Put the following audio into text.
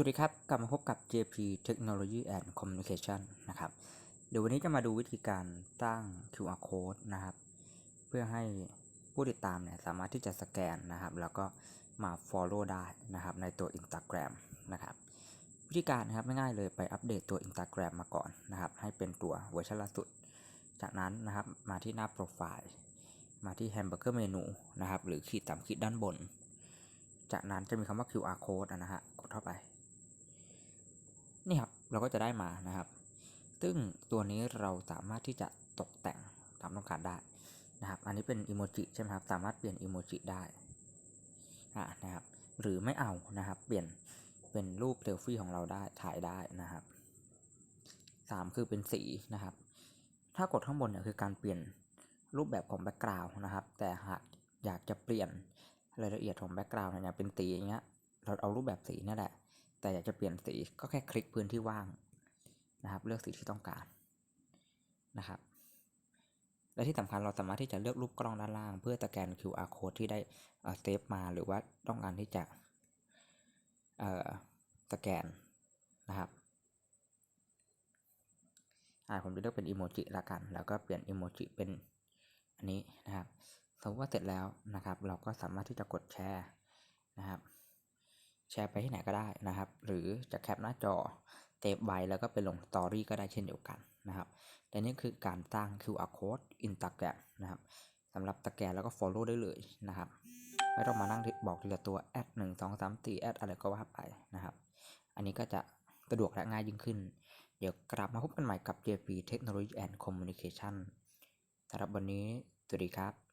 สวัสดีครับ กลับมาพบกับ JP Technology and Communication นะครับ เดี๋ยววันนี้จะมาดูวิธีการตั้ง QR code นะครับ เพื่อให้ผู้ติดตามเนี่ยสามารถที่จะสแกนนะครับ แล้วก็มา follow ได้นะครับในตัว Instagram นะครับ วิธีการนะครับง่ายๆเลยไปอัปเดตตัว Instagram มาก่อนนะครับ ให้เป็นตัวเวอร์ชันล่าสุด จากนั้นนะครับมาที่หน้าโปรไฟล์ มาที่ Hamburger Menu นะครับ หรือขีดสามขีดด้านบน จากนั้นจะมีคำว่า QR code นะฮะกดเข้าไป นี่ครับเราก็จะได้มานะครับ ซึ่งตัวนี้เราสามารถที่จะตกแต่งตามต้องการได้นะครับ อันนี้เป็นอีโมจิใช่ไหมครับ สามารถเปลี่ยนอีโมจิได้อ่านะครับ หรือไม่เอานะครับ เปลี่ยนเป็นรูปเซลฟี่ของเราได้ถ่ายได้นะครับสามคือเป็นสีนะครับ ถ้ากดข้างบนเนี่ยคือการเปลี่ยนรูปแบบของแบ็กกราวน์นะครับ แต่หากอยากจะเปลี่ยนรายละเอียดของแบ็กกราวน์เนี่ยอย่างเป็นสีอย่างเงี้ย เราเอารูปแบบสีนี่แหละ แต่อยากจะเปลี่ยนสีก็แค่คลิกพื้นที่ว่างนะครับ เลือกสีที่ต้องการนะครับ และที่สำคัญเราสามารถที่จะเลือกรูปกล้องด้านล่าง เพื่อสแกน QR code ที่ได้เซฟมาหรือว่าต้องการที่จะสแกนนะครับอ่าผมจะเลือกเป็นอีโมจิละกัน แล้วก็เปลี่ยนอีโมจิเป็นอันนี้นะครับสมมติว่าเสร็จแล้วนะครับ เราก็สามารถที่จะกดแชร์นะครับ ร์ไปที่ไหนก็ได้นะครับ หรือจะแคปหน้าจอเซฟไว้แล้วก็ไปลงสตอรี่ก็ได้เช่นเดียวกันนะครับแต่นี่คือการตั้ง QR code Instagram นะครับสำหรับสแกนแล้วก็ follow ได้เลยนะครับไม่ต้องมานั่งบอกทีละตัวแอดหนึ่งสองสามสี่แอดอะไรก็ว่าไปนะครับ อันนี้ก็จะสะดวกและง่ายยิ่งขึ้น เดี๋ยวกลับมาพบกันใหม่กับ JP Technology and Communication สำหรับวันนี้ สวัสดีครับ